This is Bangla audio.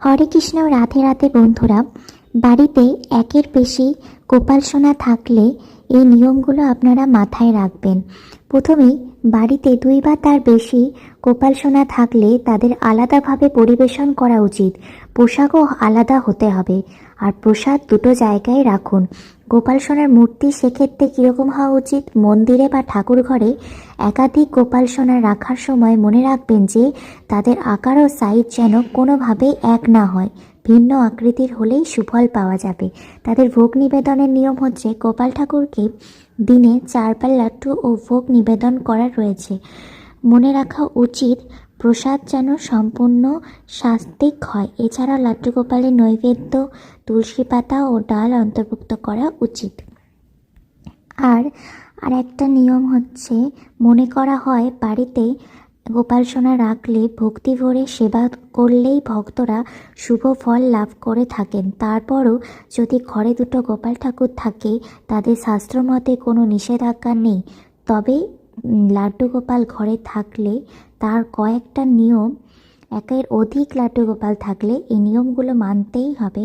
হরে কৃষ্ণ রাতে রাতে বন্ধুরা। বাড়িতে একের বেশি গোপাল সোনা থাকলে এই নিয়মগুলো আপনারা মাথায় রাখবেন। প্রথমেই বাড়িতে দুই বা তার বেশি গোপাল সোনা থাকলে তাদের আলাদাভাবে পরিবেশন করা উচিত। পোশাকও আলাদা হতে হবে। আর প্রসাদ দুটো জায়গায় রাখুন। গোপাল সোনার মূর্তি সেক্ষেত্রে কীরকম হওয়া উচিত? মন্দিরে বা ঠাকুর ঘরে একাধিক গোপাল সোনা রাখার সময় মনে রাখবেন যে তাদের আকার ও সাইজ যেন কোনোভাবেই এক না হয়। ভিন্ন আকৃতির হলেই সুফল পাওয়া যাবে। তাদের ভোগ নিবেদনের নিয়ম হচ্ছে গোপাল ঠাকুরকে দিনে চারবার লাড্ডু ও ভোগ নিবেদন করা রয়েছে। মনে রাখা উচিত, প্রসাদ যেন সম্পূর্ণ স্বাস্তিক হয়। এছাড়া লাড্ডু গোপালের নৈবেদ্য, তুলসী পাতা ও ডাল অন্তর্ভুক্ত করা উচিত। আর আর একটা নিয়ম হচ্ছে, মনে করা হয় বাড়িতে গোপাল সোনা রাখলে ভক্তি ভরে সেবা করলেই ভক্তরা শুভ ফল লাভ করে থাকেন। তারপরও যদি ঘরে দুটো গোপাল ঠাকুর থাকে, তাদের শাস্ত্রমতে কোনো নিষেধাজ্ঞা নেই। তবে লাড্ডু গোপাল ঘরে থাকলে তার কয়েকটা নিয়ম, একের অধিক লাড্ডু গোপাল থাকলে এই নিয়মগুলো মানতেই হবে।